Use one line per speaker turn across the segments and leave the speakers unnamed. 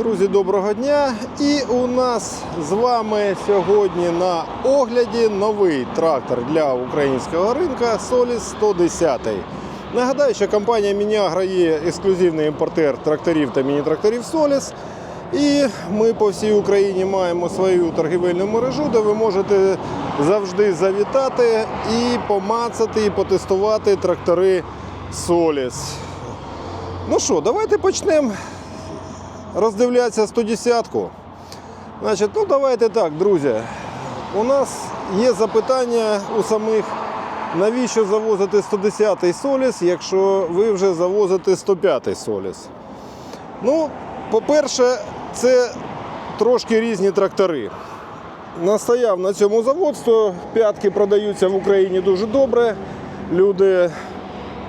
Друзі, доброго дня! І у нас з вами сьогодні на огляді новий трактор для українського ринка Solis 110. Нагадаю, що компанія Мініагра є ексклюзивний імпортер тракторів та міні-тракторів Solis. І ми по всій Україні маємо свою торгівельну мережу, де ви можете завжди завітати і помацати, і потестувати трактори Solis. Ну що, давайте почнемо роздивлятися 110-ку. Значить, ну давайте так, друзі. У нас є запитання у самих, навіщо завозити 110-й Соліс, якщо ви вже завозите 105-й Соліс. Ну, по-перше, це трошки різні трактори. Настояв на цьому заводству, п'ятки продаються в Україні дуже добре. Люди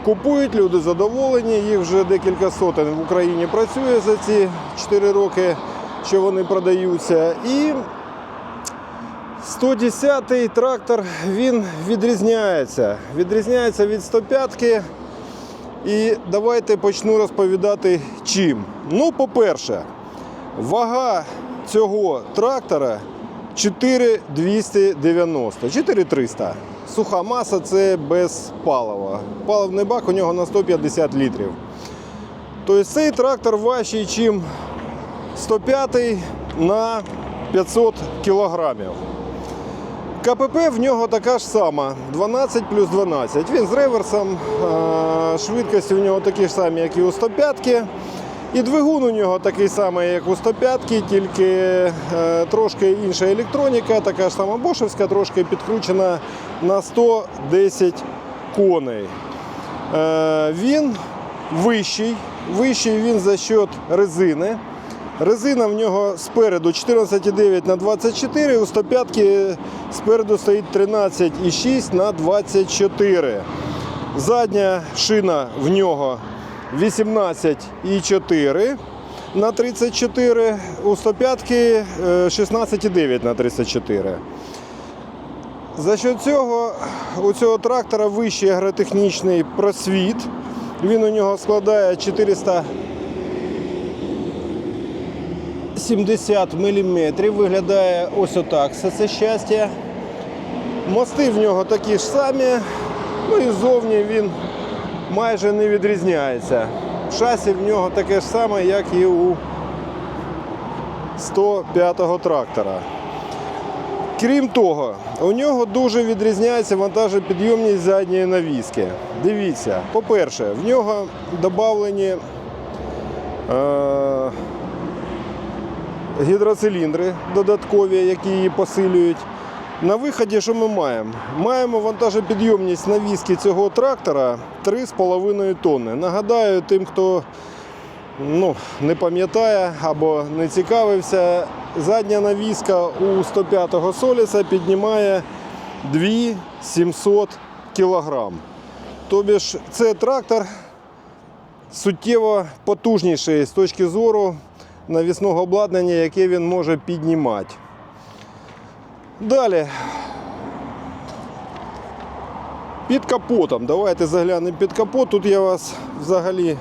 купують, люди задоволені. Їх вже декілька сотень в Україні працює за ці 4 роки, що вони продаються. І 110-й трактор він відрізняється. Відрізняється від 105-ки. І давайте почну розповідати чим. Ну, по-перше, вага цього трактора 4290, 4300. Суха маса це без палива. Паливний бак у нього на 150 літрів. Тобто цей трактор важчий, ніж 105 на 500 кілограмів. КПП в нього така ж сама 12 плюс 12. Він з реверсом, швидкості в нього такі ж самі, як і у 105. І двигун у нього такий самий, як у 105, тільки е, трошки інша електроніка, така ж сама бошевська, трошки підкручена на 110 коней. Е, він вищий, вищий він за счет резини. Резина в нього спереду 14,9 на 24, у 105 спереду стоїть 13,6 на 24. Задня шина в нього 18,4 на 34, у 105 е, 16,9 на 34. За що цього у цього трактора вищий агротехнічний просвіт. Він у нього складає 400 70 мм. Виглядає ось отак. Все це щастя. Мости в нього такі ж самі. Ну і зовні він майже не відрізняється. Шасі в нього таке ж саме, як і у 105-го трактора. Крім того, у нього дуже відрізняється вантажопідйомність задньої навіски. Дивіться, по-перше, в нього додавлені е- гідроциліндри додаткові, які її посилюють. На виході, що ми маємо? Маємо вантажопідйомність навіски цього трактора 3,5 тонни. Нагадаю, тим, хто ну, не пам'ятає або не цікавився, задня навіска у 105-го Соліса піднімає 2700 кг. Тобі ж це трактор суттєво потужніший з точки зору навісного обладнання, яке він може піднімати. Далі. Під капотом. Давайте заглянемо під капот. Тут я вас взагалі,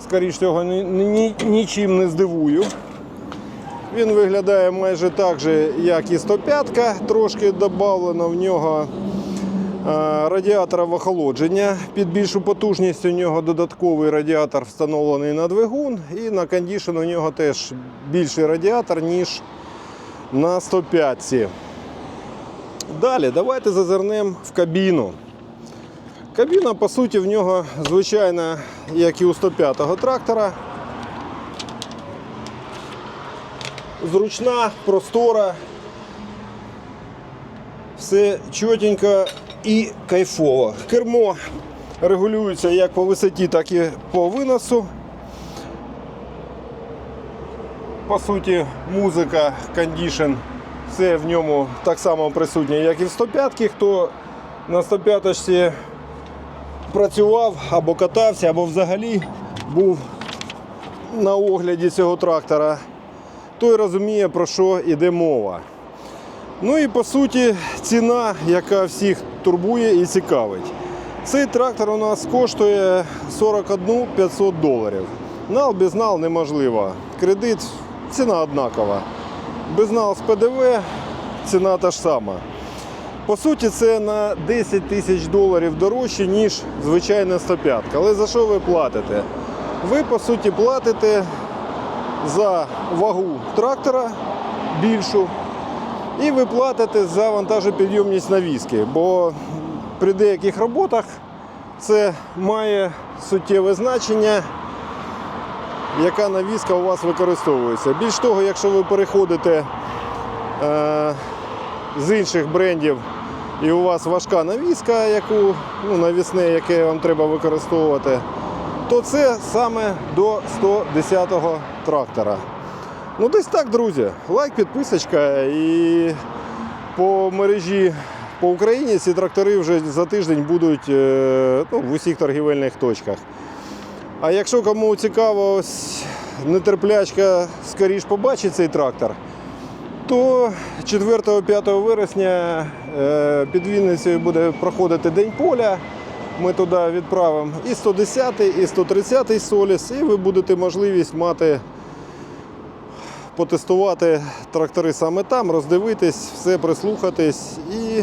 скоріш всього, ні, ні- нічим не здивую. Він виглядає майже так же, як і 105-ка. Трошки додано в нього е, радіатора охолодження. Під більшу потужність у нього додатковий радіатор встановлений на двигун. І на кондішн у нього теж більший радіатор, ніж на 105-ці. Далі давайте зазирнемо в кабіну. Кабіна, по суті, в нього звичайна, як і у 105-го трактора. Зручна, простора. Все чотенько і кайфово. Кермо регулюється як по висоті, так і по виносу. По суті, музика, кондішн, все в ньому так само присутнє, як і в 105-ки. Хто на 105-ці працював або катався, або взагалі був на огляді цього трактора, той розуміє, про що йде мова. Ну і по суті, ціна, яка всіх турбує і цікавить. Цей трактор у нас коштує 41 500 доларів. Нал без нал неможливо. Кредит ціна однакова. Без налог з ПДВ ціна та ж сама. По суті, це на 10 тисяч доларів дорожче, ніж звичайна 105. Але за що ви платите? Ви, по суті, платите за вагу трактора більшу, і ви платите за вантажопідйомність навіски. Бо при деяких роботах це має суттєве значення, яка навіска у вас використовується. Більш того, якщо ви переходите е, з інших брендів і у вас важка навіска, яку, ну, навісне, яке вам треба використовувати, то це саме до 110-го трактора. Ну, десь так, друзі. Лайк, підписочка і по мережі по Україні ці трактори вже за тиждень будуть е, ну, в усіх торгівельних точках. А якщо кому цікаво, ось нетерплячка скоріш побачить цей трактор, то 4-5 вересня е, під Вінницею буде проходити День поля. Ми туди відправимо і 110, і 130 Соліс, і ви будете можливість мати потестувати трактори саме там, роздивитись, все прислухатись і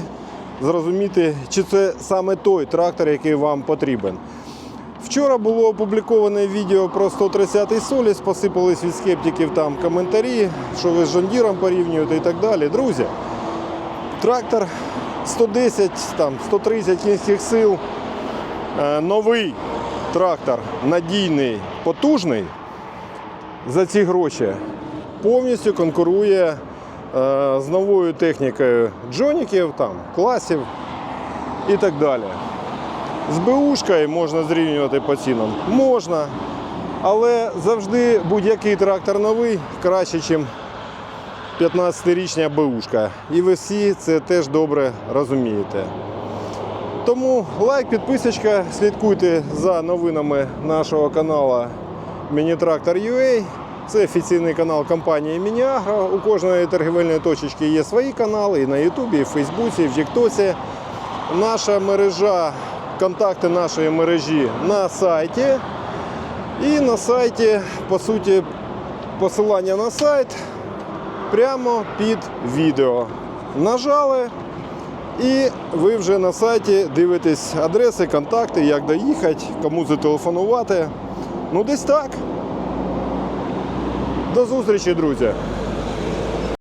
зрозуміти, чи це саме той трактор, який вам потрібен. Вчора було опубліковане відео про 130-й Соліс, посипались від скептиків там коментарі, що ви з Жондіром порівнюєте і так далі. Друзі, трактор 110, там, 130 кінських сил, е, новий трактор, надійний, потужний за ці гроші повністю конкурує е, з новою технікою джоніків, там, класів і так далі. З БУшкою можна зрівнювати по цінам? Можна. Але завжди будь-який трактор новий краще, ніж 15-річна БУшка. І ви всі це теж добре розумієте. Тому лайк, підписочка, слідкуйте за новинами нашого каналу Мінітрактор UA. Це офіційний канал компанії Мініагро. У кожної торгівельної точечки є свої канали і на Ютубі, і в Фейсбуці, і в Тіктоці. Наша мережа, контакти нашої мережі на сайті. І на сайті, по суті, посилання на сайт прямо під відео. Нажали, і ви вже на сайті дивитесь адреси, контакти, як доїхати, кому зателефонувати. Ну, десь так. До зустрічі, друзі!